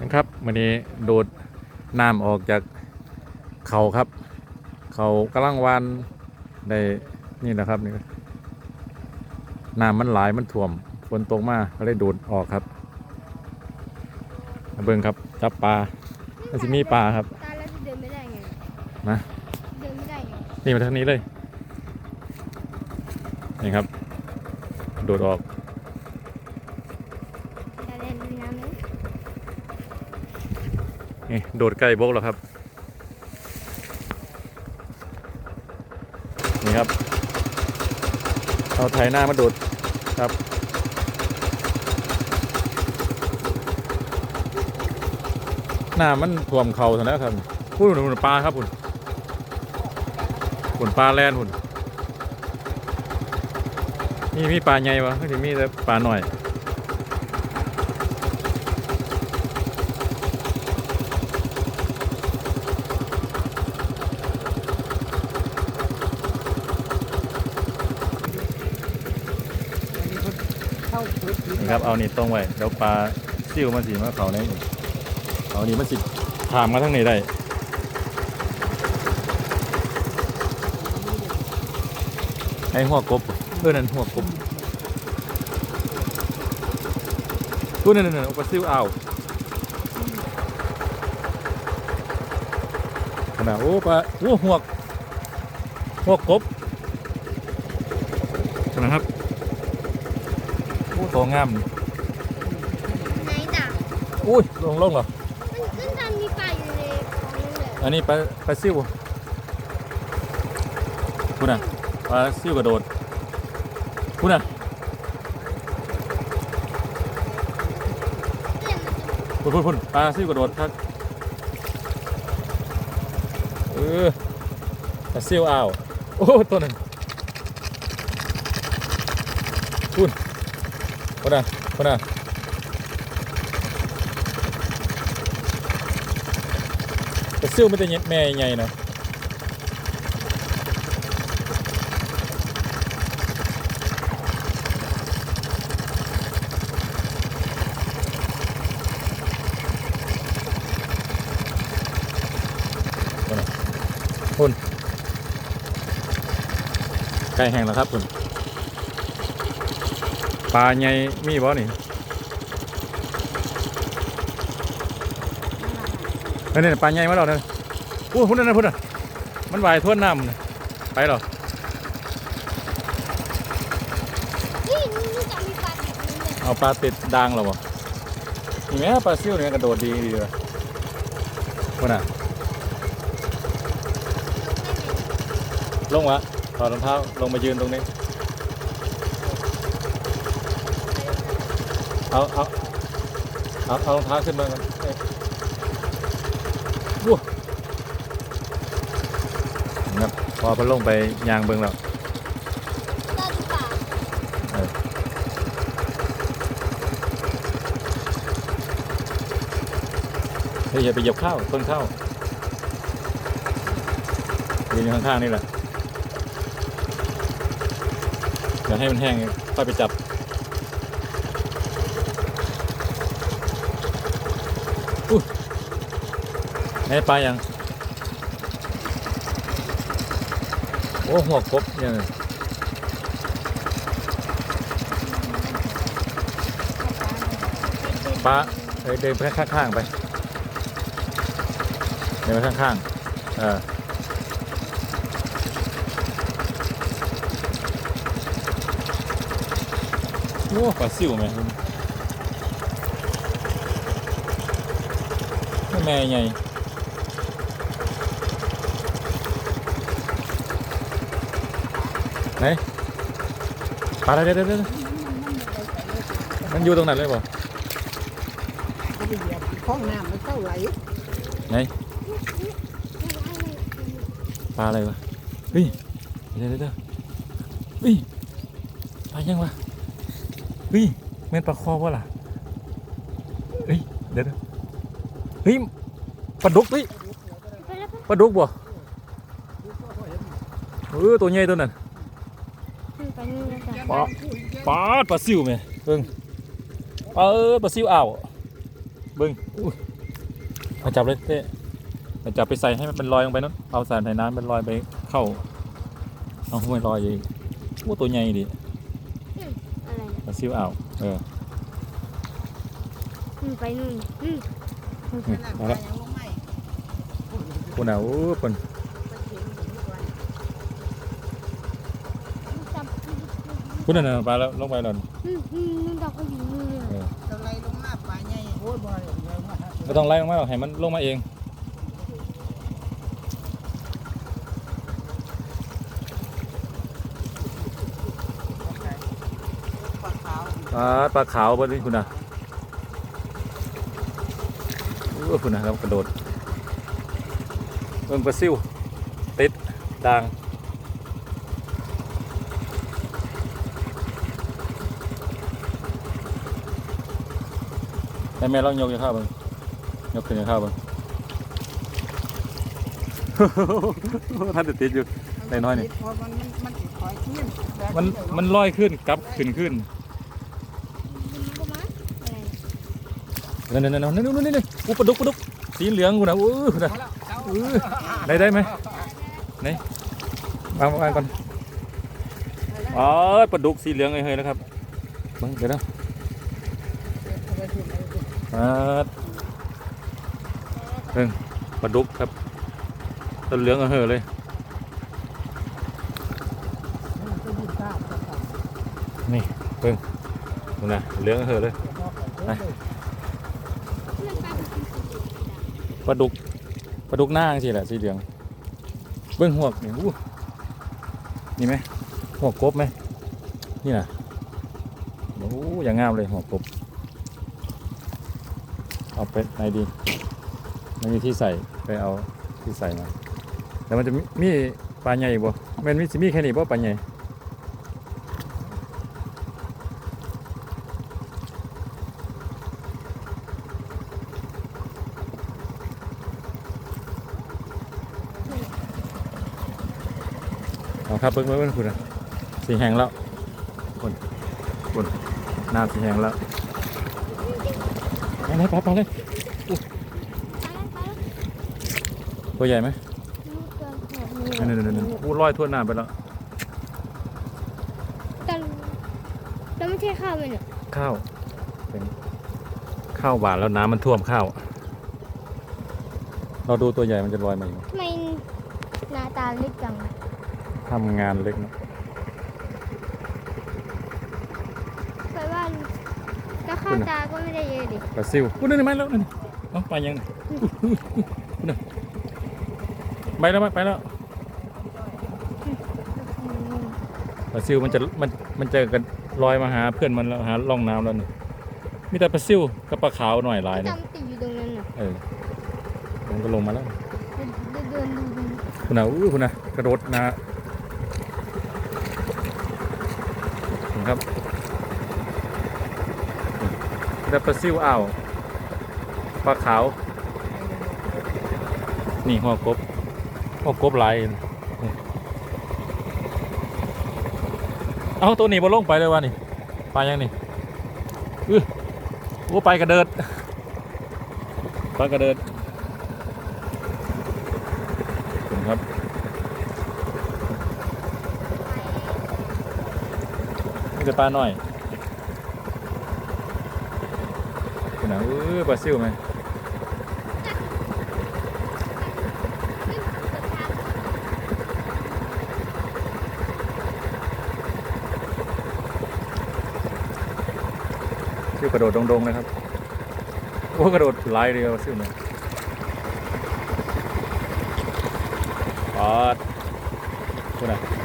นะครับวันนี้โดดน้ำออกจากเขาครับ เขากำลังวานได้นี่นะครับนี่น้ำมันหลายมันท่วมฝนตกมาก็เลยโดดออกครับมาเบิ่งครับจับปลามันจะมีปลาครับตายแล้วจะเดินไม่ได้ไงนะเดินไม่ได้ไงนี่มาทางนี้เลยนี่ครับ โดดออก ตายเล่นน้ำไหม นี่โดดใกล้โบกแล้วครับ นี่ครับ เอาไถหน้ามาโดดครับหน้ามันท่วมเขาซะแล้วครับพูดหนุนปลาครับคุณคุณปลาแลนคุณนี่มีปลาใหญ่ปะไม่ใช่มีแต่ปลาหน่อย เข้าพื้นที่ นี่ ครับ เอานี่ตรงไว้เดี๋ยวปลาซิ่วมันสีมาเขาในนี่เอานี่มันสิถามมาทั้งนี้ได้ไอ้หัวกบเออนั่นหัวกบตู้นั่นนั่นอาปลาซิ่วเอาขนาดโอ้ปลาโอ้หัวกหัวกบนะครับ โอ้โตงามนี่ไหนด่ะอุ้ยลงลงเหรอ มันขึ้นทางมีปลาอยู่ในของนั่นเลยอันนี้ปลาปลาซิ่วคุณน่ะปลาซิ่วกระโดดคุณน่ะเนี่ยมันจะคุณคุณคุณปลาซิ่วกระโดดครับเออปลาซิ่วอ้าวโอ้ตัวหนึ่งคุณ คุณน่ะคุณน่ะปลาซิ่วมันจะแม่ใหญ่ๆนะคุณไก่แห้งแล้วครับคุณ ปลาใหญ่มีบ่นี่เนั่นนี่ปลาใหญ่มาแล้วเนี่ยอู้พุ่นนั่นนะพุ่นน่ะมันว่ายท่วนน้ำน่ะไปเหรอนี่นี่จะมีปลาแบบนี้เลยเอาปลาติดดางเหรอบ่นี่แม่ปลาซิ่วเนี่ยกระโดดดีดีเลยพุ่นน่ะลงวะถอดรองเท้าลงมายืนตรงนี้ เอาเอาเอาเอารองเท้าขึ้นมากันเอ้ยวู้นะครับพอพอลงไปยางเบิงแล้วตาดูปลาเฮ้ยอย่าไปเหยียบข้าวต้นข้าวยืนอยู่ข้างๆนี่แหละเดี๋ยวให้มันแห้งค่อยไปจับ อู้ให้ปลายังโอ้หัวกบเนี่ยปลาเอ้ยเดินไปข้างๆไปเดินไปข้างๆเออโอ้ปลาซิวไหมคุณ แม่ใหญ่ไหนปลาอะไรเดี๋ยวเดี๋ยวเดี๋ยวมันอยู่ตรงนั้นเลยเปล่าไม่ได้เหยียบห้องน้ำมันเข้าไหลปลาอะไรวะเฮ้ยเดี๋ยวเดี๋ยวเดี๋ยวเฮ้ยปลายังวะเฮ้ยแม่นปลาคอวะล่ะเฮ้ยเดี๋ยวเดี๋ยว เฮ้ยปลาดุกเฮ้ยไปแล้วปลาดุกบ่เออตัวใหญ่ตัวนั้นไปนู่นแล้วจ้ะปลาปลาดปลาซิวแม่เบิ่งปลาเออปลาซิวอ่าวเบิ่งอุ้ยมาจับเลยเต้มาจับไปใส่ให้มันเป็นรอยลงไปนั่นเอาใส่ในน้ำเป็นรอยไปเข้าเอาห้วยรอยอีกโอ้ตัวใหญ่ดิอะไรปลาซิวอ่าวเออนู่นไปนู่นอืม นี่นั่นมาปลาแล้วยังลงไม่คุณอะโอ้คนปลาเค็มถึงก่อนจับคุณน่ะปลาแล้วลงไปแล้วอืมอืมนู่นดอกก็อยู่นู่นเลยเออเราไล่ลงมาปลาใหญ่โอ้ยบ่ได้เยอะมากครับไม่ต้องไล่ลงมาหรอกให้มันลงมาเองปลาขาวปลาปลาขาวบนนี้คุณอะโอ้คุณนะครับกระโดดเบิ่งปลาซิวติดด่างให้แม่ลองยกอย่างข้าวเบิ่งยกขึ้นอย่างข้าวเบิ่งท่านจะติดอยู่น้อยๆนี่เพราะมันมันมันติดคอยขึ้นแบบมันเดียวมันลอยขึ้นกลับขึ้นขึ้น ก็มาอะไร นั่นนั่นนั่นนั่นนั่นนี่อู้ปลาดุกปลาดุกสีเหลืองกูนะอู้นะอู้ได้ได้ไหมไหนวางวางก่อนอ๋อปลาดุกสีเหลืองเฮ้ยนะครับเบิ่งเดี๋ยวนะอ่าเบิ่งปลาดุกครับตัวเหลืองเฮ้ยเลยนี่เบิ่งนะเหลืองเฮ้ยเลย มันไปเป็นสี ป ลาดุกปลาดุกหน้าสิแหละสีเหลือง เบิ้งหวกนี่อู้นี่ไหมหัวกบไหมนี่นะโอ้อย่างงามเลยหัวกบ เอาไปไหนดีไม่มีที่ใส่ไปเอาที่ใส่มาแล้วมันจะมีมปลาใหญ่อีกบ่มันมีมีแค่นี้บ่ปลาใหญ่ ครับเบิ้งเบิ้งเบิ้งคุณนะสีแห้งแล้วคุณคุณน้ำสีแห้งแล้วไปเลยไปไปเลยไปแล้วไปแล้วตัวใหญ่ไหมนู่นเกินหัวมือนั่นนั่นนั่นอู้ลอยทั่วน้ำไปแล้วแต่แล้วไม่ใช่ข้าวมันเหรอข้าวเป็นข้าวหวานแล้วน้ำมันท่วมข้าว เราดูตัวใหญ่มันจะลอยมาอยู่ทำไมหน้าตาเล็กจัง ทำงานเล็กนะไปว่าก็ข้าวตาก็ไม่ได้เยอะดิปลาซิวอู้นั่นนไหมแล้วนั่นเอ้าไปยังนี่อู้อู้นั่นไปแล้วไหมไปแล้วปลาซิวมันจะมันมันจะกันลอยมาหาเพื่อนมันแล้วหาล่องน้ำแล้วนี่มีแต่ปลาซิวกับปลาขาวหน่อยหลายนะจำติดอยู่ตรงนั้นน่ะเออมันก็ลงมาแล้วเดินเดินดูดูคุณน่ะอู้คุณน่ะกระโดดนะ นี่ครับนี่ปลซิวอ่าวปลาขาว นี่หัวกบหัวกบหลายเอาตัวนี้บนลงไปเลยวะนี่ไปยังนี่อื้อโอ้ไปกระเดิดไปกระเดิดครับ นี่จะปลาหน่อยคุณนะเออปลาซิวไหมซิวกระโดดดงๆนะครับโอ้กระโดดหลายเดียวซิวเนี่ยปอดคุณอะ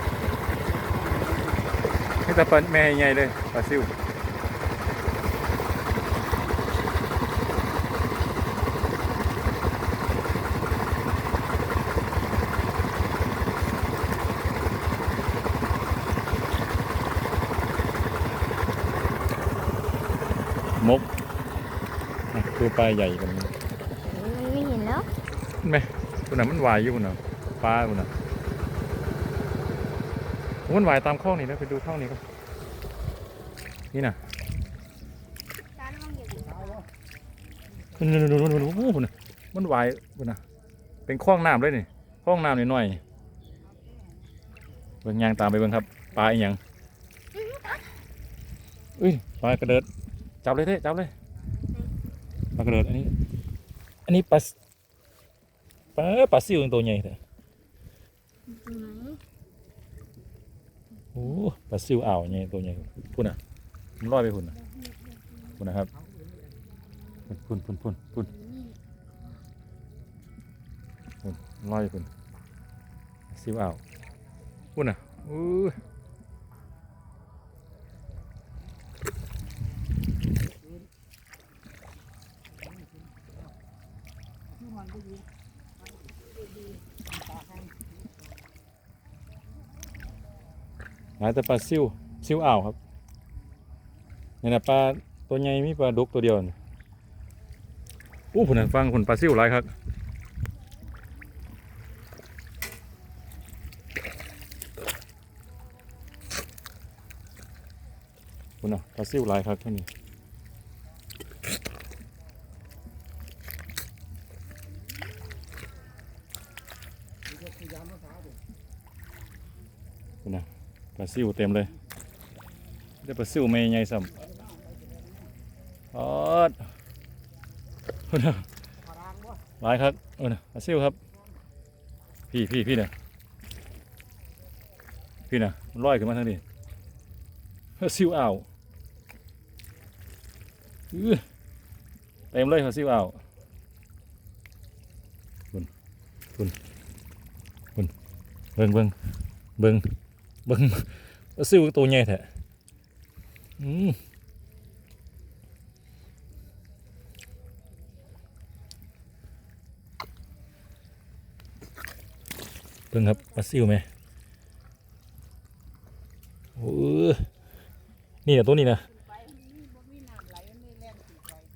นี่แต่ปลาแม่ใหญ่เลยปลาซิวมกอะดูปลาใหญ่กันนี้มันไม่เห็นแล้วเห็นไหมคุณน่ะมันวายอยู่คุณน่ะปลาคุณน่ะโอ้ มันวายตามข้องนี่นะไปดูข้องนี้ก็นี่นะนู่นนู่นนู่นนู่นโอ้โหคุณน่ะมันไหวพุ่นนะเป็นคลองน้ำเลยนี่คลองน้ำนิดหน่อยเบิ่งยางตามไปเบิ่งครับปลาอีหยังอุ้ยปลากระเดิดจับเลยเท่จับเลยปลากระเดิดอันนี้ อันนี้ปลาปลาปลาซิวตัวใหญ่เถอะ โอ้ปลาซิวอ่าวใหญ่ตัวใหญ่พุ่นอะมันลอยไปพุ่นอะพุ่นนะครับพุ่นพุ่นพุ่นพุ่นพุ่นลอยไปพุ่นซิวอ่าวพุ่นอะอู้ หลายแต่ปลาซิวซิวอ่าวครับนี่นะปลาตัวใหญ่มีปลาดุกตัวเดียวนี่อู้พุ่นน่ะฟังพุ่นปลาซิวหลายครับคุณน่ะปลาซิวหลายครับท่านนี้คุณน่ะปลาซิวเต็มเลย ได้ปลาซิวไม่ใหญ่ซ้ำออดคุณน่ะหลายครับคุณน่ะปลาซิวครับ พี่พี่พี่เนี่ยพี่นะมันลอยขึ้นมาทางนี้ซิวอ่าวเต็มเลยครับซิวอ่าวคุณคุณคุณเบิ่งเบิ่งเบิ่ง เบิ่งซิวตัวใหญ่แท้อืมเบิ่งครับปลาซิวไหมโอ้นี่นะตัวนี้นะ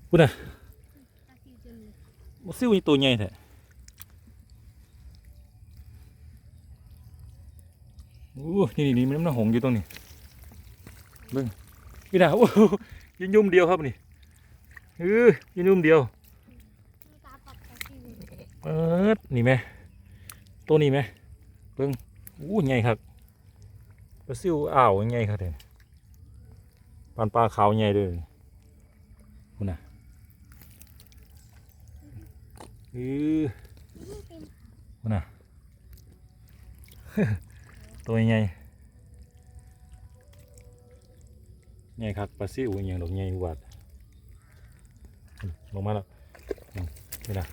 พูดนะตาซิวจนเลยมันซิ่วนี่ตัวใหญ่แท้ อ้นี่นี่นี่มันน้ำหงอยู่ตรงนี้เบิ่งพี่นะโอ้โหยินยุ่มเดียวครับนี่เออยินยุ่มเดียวเออนี่ไหมตัวนี้ไหมเบิ่งโอ้ใหญ่ครับปลาซิวอ่าวใหญ่ครับเด่นปานปลาขาวใหญ่เลยคุณน่ะเออคุณน่ะ ตัวใหญ่ใหญ่ครับปลาซิวอหย่างดอกใหญ่อุบัดอืมลงมาแล้วอืมนี่นะ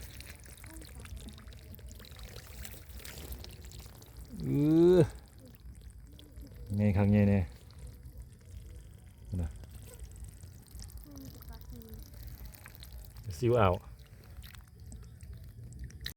เออใหญ่ครับใหญ่เนี่ยปลาซิวอ่าว